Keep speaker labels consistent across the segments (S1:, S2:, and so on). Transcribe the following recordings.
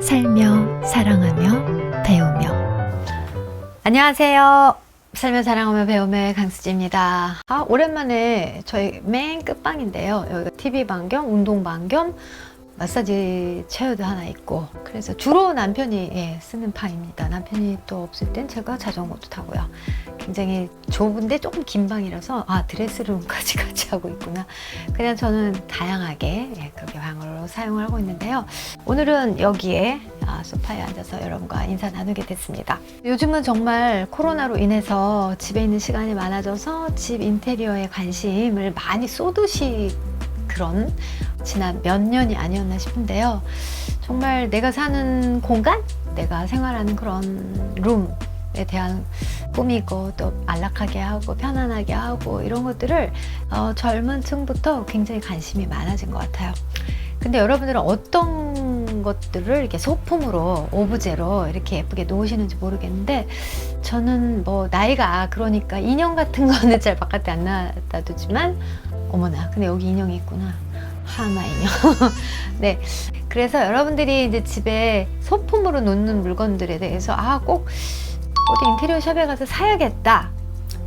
S1: 살며 사랑하며 배우며
S2: 안녕하세요. 살며 사랑하며 배우며 강수지입니다. 아, 오랜만에 저희 맨 끝방인데요. 여기 TV방 겸 운동방 겸 마사지 체어도 하나 있고 그래서 주로 남편이 예, 쓰는 방입니다. 남편이 또 없을 땐 제가 자전거도 타고요. 굉장히 좁은데 조금 긴 방이라서 아 드레스룸까지 같이 하고 있구나. 그냥 저는 다양하게 예, 그렇게 방으로 사용을 하고 있는데요. 오늘은 여기에 아, 소파에 앉아서 여러분과 인사 나누게 됐습니다. 요즘은 정말 코로나로 인해서 집에 있는 시간이 많아져서 집 인테리어에 관심을 많이 쏟으시 그런 지난 몇 년이 아니었나 싶은데요. 정말 내가 사는 공간, 내가 생활하는 그런 룸에 대한 꾸미고 또 안락하게 하고 편안하게 하고 이런 것들을 어, 젊은 층부터 굉장히 관심이 많아진 것 같아요. 근데 여러분들은 어떤 것들을 이렇게 소품으로 오브제로 이렇게 예쁘게 놓으시는지 모르겠는데 저는 뭐 나이가 그러니까 인형 같은 거는 잘 바깥에 안 놔두지만 어머나 근데 여기 인형이 있구나 하나 인형 네. 그래서 여러분들이 이제 집에 소품으로 놓는 물건들에 대해서 아 꼭 어디 인테리어 샵에 가서 사야겠다.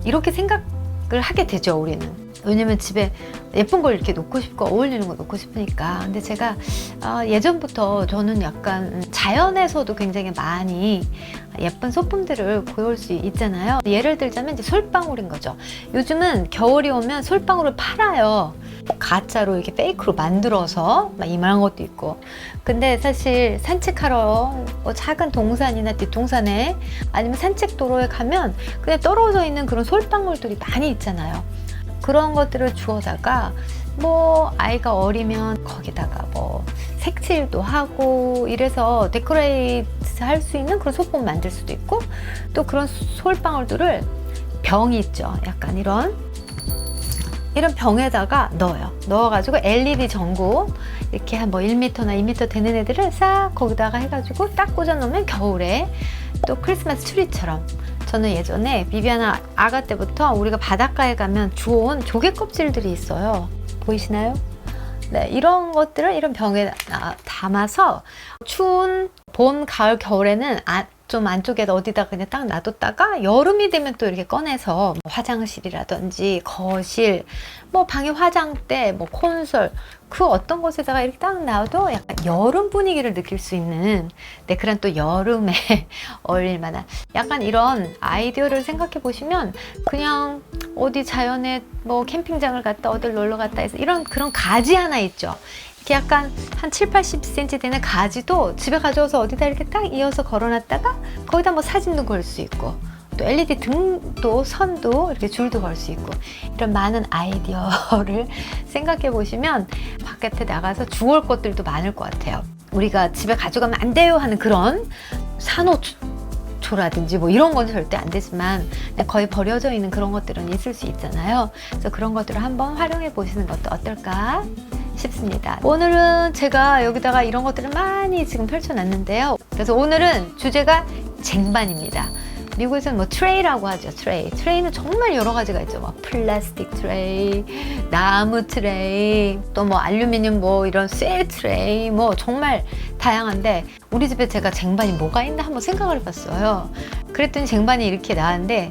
S2: 이렇게 생각을 하게 되죠 우리는 왜냐면 집에 예쁜 걸 이렇게 놓고 싶고 어울리는 거 놓고 싶으니까. 근데 제가 아, 예전부터 저는 약간 자연에서도 굉장히 많이 예쁜 소품들을 보여올 수 있잖아요. 예를 들자면 이제 솔방울인 거죠. 요즘은 겨울이 오면 솔방울을 팔아요. 가짜로 이렇게 페이크로 만들어서 막 이만한 것도 있고. 근데 사실 산책하러 뭐 작은 동산이나 뒷동산에 아니면 산책도로에 가면 그냥 떨어져 있는 그런 솔방울들이 많이 있잖아요 그런 것들을 주워다가 뭐 아이가 어리면 거기다가 뭐 색칠도 하고 이래서 데코레이트 할 수 있는 그런 소품 만들 수도 있고 또 그런 솔방울들을 병이 있죠. 약간 이런 이런 병에다가 넣어요. 넣어가지고 LED 전구 이렇게 한 뭐 1m나 2m 되는 애들을 싹 거기다가 해가지고 딱 꽂아 놓으면 겨울에 또 크리스마스 트리처럼 저는 예전에 비비아나 아가 때부터 우리가 바닷가에 가면 주워온 조개 껍질들이 있어요. 보이시나요? 네, 이런 것들을 이런 병에 아, 담아서 추운 봄, 가을, 겨울에는 아, 좀 안쪽에 어디다 그냥 딱 놔뒀다가 여름이 되면 또 이렇게 꺼내서 뭐 화장실이라든지 거실, 뭐 방에 화장대, 뭐 콘솔 그 어떤 곳에다가 이렇게 딱 놔도 약간 여름 분위기를 느낄 수 있는 네 그런 또 여름에 어울릴 만한 약간 이런 아이디어를 생각해 보시면 그냥 어디 자연에 뭐 캠핑장을 갔다 어딜 놀러 갔다 해서 이런 그런 가지 하나 있죠. 이렇게 약간 한 7, 80cm 되는 가지도 집에 가져와서 어디다 이렇게 딱 이어서 걸어놨다가 거기다 뭐 사진도 걸 수 있고 또 LED 등도 선도 이렇게 줄도 걸 수 있고 이런 많은 아이디어를 생각해 보시면 바깥에 나가서 주울 것들도 많을 것 같아요. 우리가 집에 가져가면 안 돼요 하는 그런 산호초라든지 뭐 이런 건 절대 안 되지만 거의 버려져 있는 그런 것들은 있을 수 있잖아요. 그래서 그런 것들을 한번 활용해 보시는 것도 어떨까 싶습니다. 오늘은 제가 여기다가 이런 것들을 많이 지금 펼쳐놨는데요. 그래서 오늘은 주제가 쟁반입니다. 미국에서는 뭐 트레이라고 하죠. 트레이. 트레이는 정말 여러 가지가 있죠. 뭐 플라스틱 트레이, 나무 트레이, 또 뭐 알루미늄 뭐 이런 쇠 트레이, 뭐 정말 다양한데 우리 집에 제가 쟁반이 뭐가 있나 한번 생각을 해봤어요. 그랬더니 쟁반이 이렇게 나왔는데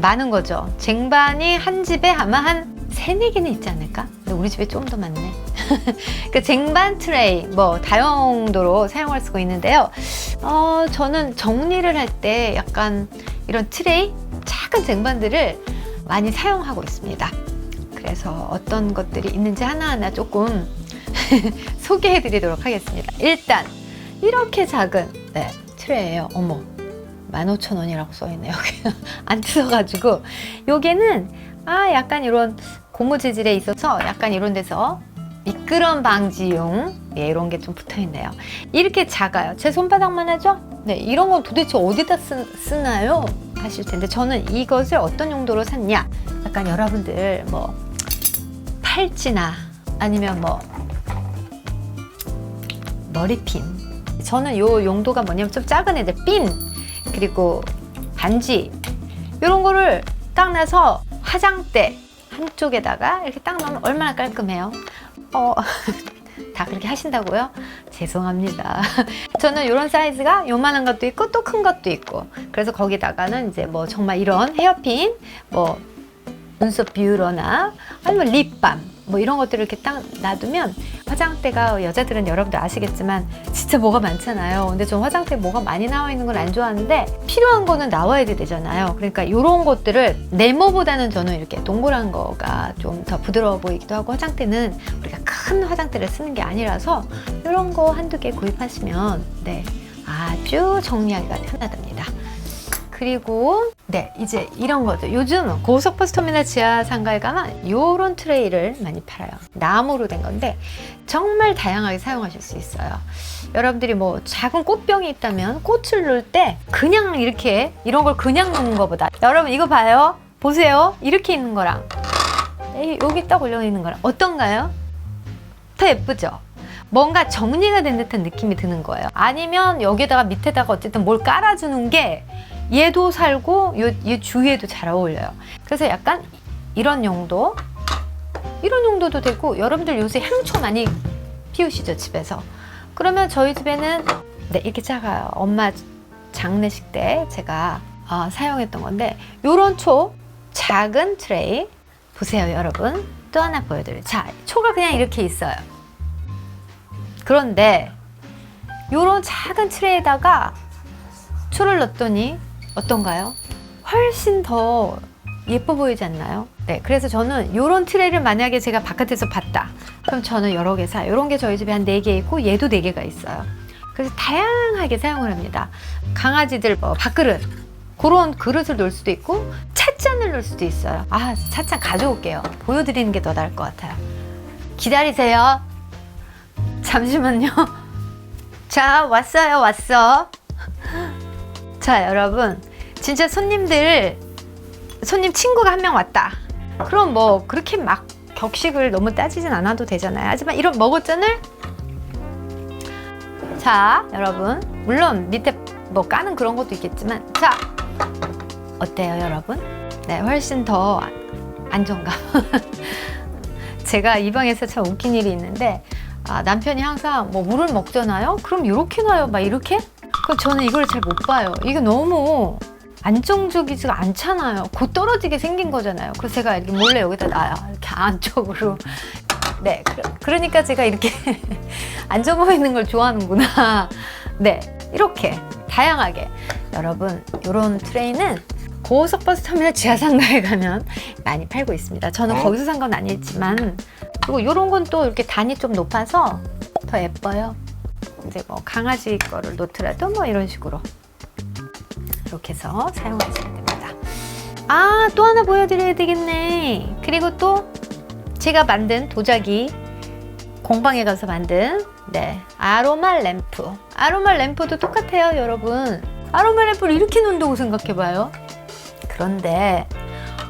S2: 많은 거죠. 쟁반이 한 집에 아마 한 세네 개는 있지 않을까? 근데 우리 집에 좀 더 많네. 그 쟁반 트레이 뭐 다용도로 사용할 수가 있는데요. 어, 저는 정리를 할 때 약간 이런 트레이 작은 쟁반들을 많이 사용하고 있습니다. 그래서 어떤 것들이 있는지 하나하나 조금 소개해 드리도록 하겠습니다. 일단 이렇게 작은 네, 트레이예요. 어머. 15,000원이라고 써있네요. 안 뜯어가지고 요게는 아 약간 이런 고무 재질에 있어서 약간 이런 데서 미끄럼 방지용 예, 이런 게 좀 붙어 있네요. 이렇게 작아요. 제 손바닥만 하죠? 네, 이런 건 도대체 어디다 쓰, 쓰나요? 하실 텐데 저는 이것을 어떤 용도로 샀냐? 약간 여러분들 뭐 팔찌나 아니면 뭐 머리핀. 저는 요 용도가 뭐냐면 좀 작은 애들 핀 그리고 반지 이런 거를 딱 놔서 화장대 한쪽에다가 이렇게 딱 넣으면 얼마나 깔끔해요. 어, 다 그렇게 하신다고요? 죄송합니다. 저는 이런 사이즈가 요만한 것도 있고 또 큰 것도 있고 그래서 거기다가는 이제 뭐 정말 이런 헤어핀 뭐 눈썹 뷰러나 아니면 립밤 뭐 이런 것들을 이렇게 딱 놔두면 화장대가 여자들은 여러분들 아시겠지만 진짜 뭐가 많잖아요. 근데 전 화장대 뭐가 많이 나와 있는 건 안 좋아하는데 필요한 거는 나와야 되잖아요. 그러니까 이런 것들을 네모보다는 저는 이렇게 동그란 거가 좀 더 부드러워 보이기도 하고 화장대는 우리가 큰 화장대를 쓰는 게 아니라서 이런 거 한두 개 구입하시면 네 아주 정리하기가 편하답니다. 그리고 네 이제 이런 거죠. 요즘 고속버스 터미널 지하 상가에 가면 요런 트레이를 많이 팔아요. 나무로 된 건데 정말 다양하게 사용하실 수 있어요. 여러분들이 뭐 작은 꽃병이 있다면 꽃을 넣을 때 그냥 이렇게 이런 걸 그냥 놓는 것보다 여러분 이거 봐요. 보세요. 이렇게 있는 거랑 이- 여기 딱 올려 있는 거랑 어떤가요? 더 예쁘죠? 뭔가 정리가 된 듯한 느낌이 드는 거예요. 아니면 여기다가 밑에다가 어쨌든 뭘 깔아주는 게 얘도 살고 요, 얘 주위에도 잘 어울려요. 그래서 약간 이런 용도, 이런 용도도 되고 여러분들 요새 향초 많이 피우시죠 집에서. 그러면 저희 집에는 네 이렇게 작아요. 엄마 장례식 때 제가 어, 사용했던 건데 요런 초 작은 트레이 보세요 여러분 또 하나 보여드려요. 자 초가 그냥 이렇게 있어요. 그런데 요런 작은 트레이에다가 초를 넣었더니 어떤가요? 훨씬 더 예뻐 보이지 않나요? 네, 그래서 저는 이런 트레이를 만약에 제가 바깥에서 봤다. 그럼 저는 여러 개 사요. 이런 게 저희 집에 한 네 개 있고 얘도 네 개가 있어요. 그래서 다양하게 사용을 합니다. 강아지들 뭐 밥그릇 그런 그릇을 놓을 수도 있고 찻잔을 놓을 수도 있어요. 아, 찻잔 가져올게요. 보여드리는 게 더 나을 것 같아요. 기다리세요. 잠시만요. 자, 왔어요, 왔어. 자, 여러분. 진짜 손님들, 손님 친구가 한 명 왔다. 그럼 뭐, 그렇게 막 격식을 너무 따지진 않아도 되잖아요. 하지만 이런 먹었잖을? 자, 여러분. 물론 밑에 뭐 까는 그런 것도 있겠지만, 자, 어때요, 여러분? 네, 훨씬 더 안정감. 제가 이 방에서 참 웃긴 일이 있는데, 아, 남편이 항상 뭐 물을 먹잖아요? 그럼 이렇게 놔요. 막 이렇게? 그럼 저는 이걸 잘 못 봐요. 이게 너무 안정적이지가 않잖아요. 곧 떨어지게 생긴 거잖아요. 그래서 제가 이렇게 몰래 여기다 놔요. 이렇게 안쪽으로. 네. 그, 러니까 제가 이렇게 안정 보이는 걸 좋아하는구나. 네. 이렇게 다양하게. 여러분, 이런 트레이는 고속 버스 터미널 지하 상가에 가면 많이 팔고 있습니다. 저는 거기서 산 건 아니지만 그리고 이런 건 또 이렇게 단이 좀 높아서 더 예뻐요. 이제 뭐 강아지 거를 놓더라도 뭐 이런 식으로 이렇게 해서 사용하시면 됩니다. 아, 또 하나 보여드려야 되겠네. 그리고 또 제가 만든 도자기 공방에 가서 만든 네 아로마 램프. 아로마 램프도 똑같아요, 여러분. 아로마 램프를 이렇게 놓는다고 생각해봐요. 그런데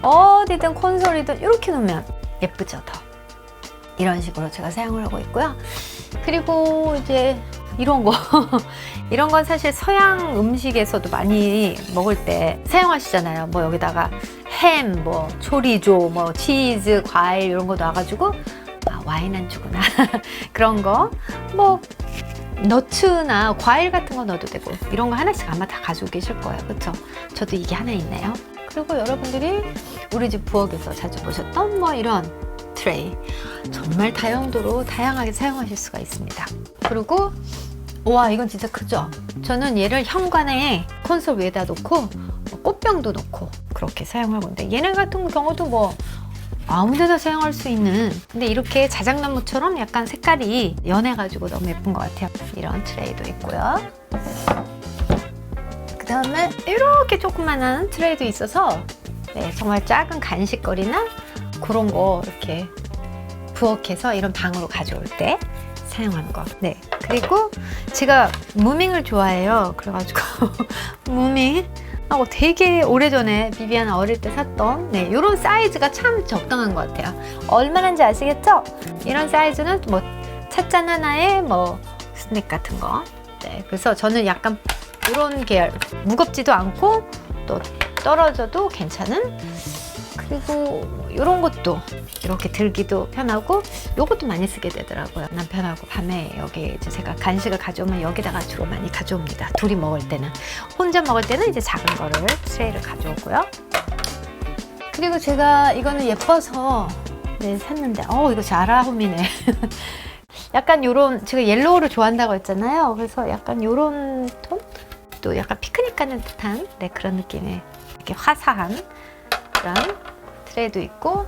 S2: 어디든 콘솔이든 이렇게 놓으면 예쁘죠, 더. 이런 식으로 제가 사용을 하고 있고요. 그리고 이제 이런 거 이런 건 사실 서양 음식에서도 많이 먹을 때 사용하시잖아요. 뭐 여기다가 햄, 뭐 초리조, 뭐 치즈, 과일 이런 거 놔가지고 아, 와인 안주구나 그런 거뭐 너츠나 과일 같은 거 넣어도 되고 이런 거 하나씩 아마 다 가지고 계실 거예요. 그렇죠? 저도 이게 하나 있네요. 그리고 여러분들이 우리 집 부엌에서 자주 보셨던 뭐 이런 트레이 정말 다용도로 다양하게 사용하실 수가 있습니다. 그리고 와 이건 진짜 크죠? 저는 얘를 현관에 콘솔 위에다 놓고 뭐 꽃병도 놓고 그렇게 사용하고 있는데 얘네 같은 경우도 뭐 아무데나 사용할 수 있는 근데 이렇게 자작나무처럼 약간 색깔이 연해가지고 너무 예쁜 것 같아요 이런 트레이도 있고요 그 다음에 이렇게 조그만한 트레이도 있어서 네, 정말 작은 간식거리나 그런 거 이렇게 부엌에서 이런 방으로 가져올 때 사용하는 거. 네. 그리고 제가 무밍을 좋아해요. 그래가지고 무밍 하고 되게 오래전에 비비아나 어릴 때 샀던 네, 이런 사이즈가 참 적당한 것 같아요. 얼마나인지 아시겠죠? 이런 사이즈는 뭐 찻잔 하나에 뭐 스낵 같은 거. 네. 그래서 저는 약간 이런 계열 무겁지도 않고 또 떨어져도 괜찮은 그리고 이런 것도 이렇게 들기도 편하고 요것도 많이 쓰게 되더라고요. 남편하고 밤에 여기 이제 제가 간식을 가져오면 여기다가 주로 많이 가져옵니다. 둘이 먹을 때는 혼자 먹을 때는 이제 작은 거를 트레이를 가져오고요. 그리고 제가 이거는 예뻐서 네 샀는데 어 이거 자라홈이네. 약간 요런 제가 옐로우를 좋아한다고 했잖아요. 그래서 약간 요런 톤? 또 약간 피크닉 가는 듯한 네, 그런 느낌의 이렇게 화사한 그런 트레이도 있고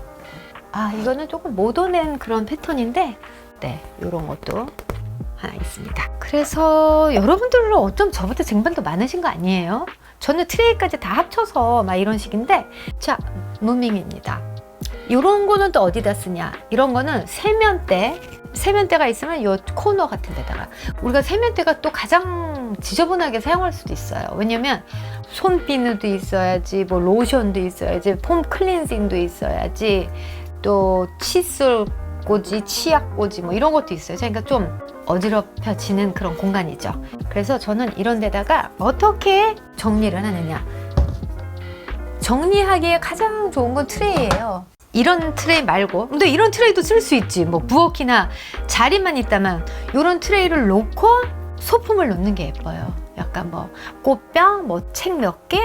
S2: 아 이거는 조금 모던한 그런 패턴인데 네 요런 것도 하나 있습니다. 그래서 여러분들은 어쩜 저보다 쟁반도 많으신 거 아니에요? 저는 트레이까지 다 합쳐서 막 이런 식인데 자 무밍입니다. 이런 거는 또 어디다 쓰냐? 이런 거는 세면대 세면대가 있으면 요 코너 같은 데다가 우리가 세면대가 또 가장 지저분하게 사용할 수도 있어요. 왜냐면 손 비누도 있어야지, 뭐 로션도 있어야지, 폼 클렌징도 있어야지, 또 칫솔 꽂이, 치약 꽂이 뭐 이런 것도 있어요. 그러니까 좀 어지럽혀지는 그런 공간이죠. 그래서 저는 이런 데다가 어떻게 정리를 하느냐. 정리하기에 가장 좋은 건 트레이예요. 이런 트레이 말고 근데 이런 트레이도 쓸 수 있지 뭐 부엌이나 자리만 있다면 이런 트레이를 놓고 소품을 놓는 게 예뻐요 약간 뭐 꽃병 뭐 책 몇 개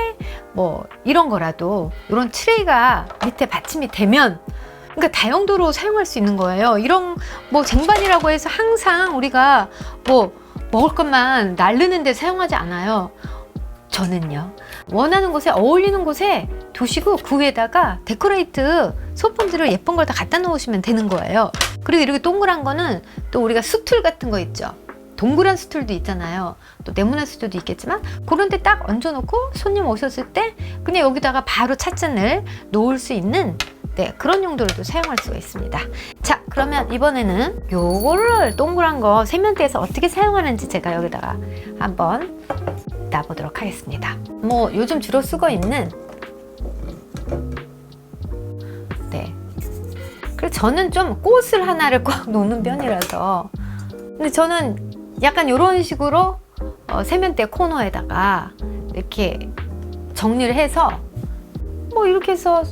S2: 뭐 이런 거라도 이런 트레이가 밑에 받침이 되면 그러니까 다용도로 사용할 수 있는 거예요 이런 뭐 쟁반이라고 해서 항상 우리가 뭐 먹을 것만 나르는데 사용하지 않아요 저는요 원하는 곳에 어울리는 곳에 두시고 그 위에다가 데코레이트 소품들을 예쁜 걸 다 갖다 놓으시면 되는 거예요. 그리고 이렇게 동그란 거는 또 우리가 수툴 같은 거 있죠. 동그란 수툴도 있잖아요. 또 네모난 수툴도 있겠지만 그런 데 딱 얹어놓고 손님 오셨을 때 그냥 여기다가 바로 찻잔을 놓을 수 있는 네, 그런 용도로도 사용할 수가 있습니다. 자, 그러면 이번에는 요거를 동그란 거 세면대에서 어떻게 사용하는지 제가 여기다가 한번 놔보도록 하겠습니다. 뭐 요즘 주로 쓰고 있는 네. 그래서 저는 좀 꽃을 하나를 꽉 놓는 편이라서 근데 저는 약간 이런 식으로 어, 세면대 코너에다가 이렇게 정리를 해서 뭐 이렇게 해서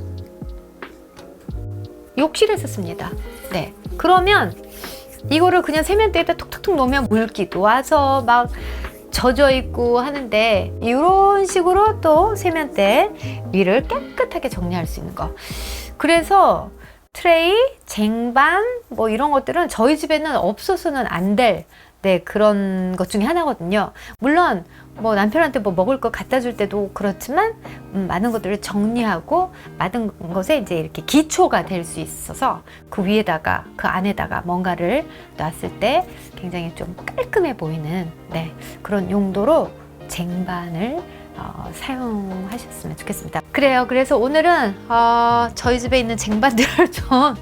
S2: 욕실에서 씁니다. 네. 그러면 이거를 그냥 세면대에다 툭툭툭 놓으면 물기도 와서 막 젖어 있고 하는데 이런 식으로 또 세면대 위를 깨끗하게 정리할 수 있는 거. 그래서 트레이, 쟁반 뭐 이런 것들은 저희 집에는 없어서는 안 될 네, 그런 것 중에 하나거든요. 물론 뭐 남편한테 뭐 먹을 거 갖다 줄 때도 그렇지만 음, 많은 것들을 정리하고 많은 것에 이제 이렇게 기초가 될 수 있어서 그 위에다가 그 안에다가 뭔가를 놨을 때 굉장히 좀 깔끔해 보이는 네, 그런 용도로 쟁반을 어, 사용하셨으면 좋겠습니다. 그래요. 그래서 오늘은 어, 저희 집에 있는 쟁반들을 좀 어,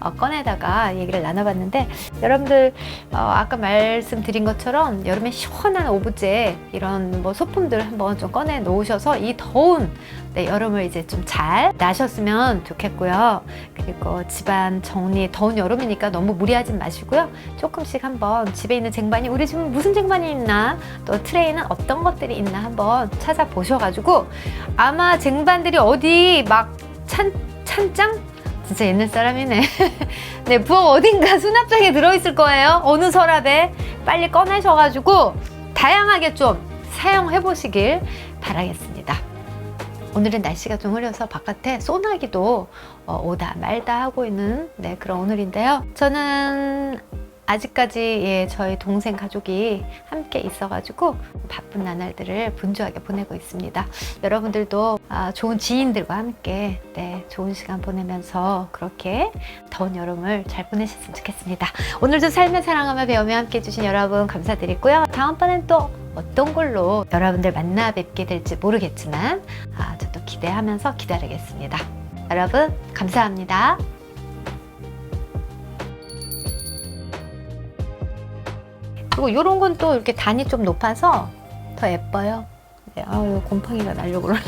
S2: 꺼내다가 얘기를 나눠봤는데 여러분들 어, 아까 말씀드린 것처럼 여름에 시원한 오브제 이런 뭐 소품들 한번 좀 꺼내 놓으셔서 이 더운 네, 여름을 이제 좀 잘 나셨으면 좋겠고요. 그리고 집안 정리 더운 여름이니까 너무 무리하진 마시고요. 조금씩 한번 집에 있는 쟁반이 우리 집은 무슨 쟁반이 있나 또 트레이는 어떤 것들이 있나 한번 찾아보셔가지고 아마 쟁반들이 어디 막 찬, 찬장? 진짜 옛날 사람이네. 네, 부엌 어딘가 수납장에 들어있을 거예요. 어느 서랍에 빨리 꺼내셔가지고 다양하게 좀 사용해 보시길 바라겠습니다. 오늘은 날씨가 좀 흐려서 바깥에 소나기도 어, 오다 말다 하고 있는 네, 그런 오늘인데요. 저는 아직까지 예, 저희 동생 가족이 함께 있어가지고 바쁜 나날들을 분주하게 보내고 있습니다. 여러분들도 아, 좋은 지인들과 함께 네, 좋은 시간 보내면서 그렇게 더운 여름을 잘 보내셨으면 좋겠습니다. 오늘도 삶의 사랑하며 배우며 함께 해주신 여러분 감사드리고요. 다음번엔 또 어떤 걸로 여러분들 만나 뵙게 될지 모르겠지만 아, 저도 기대하면서 기다리겠습니다. 여러분 감사합니다. 그리고 이런 건 또 이렇게 단이 좀 높아서 더 예뻐요. 네, 아유 곰팡이가 날려고 그러네.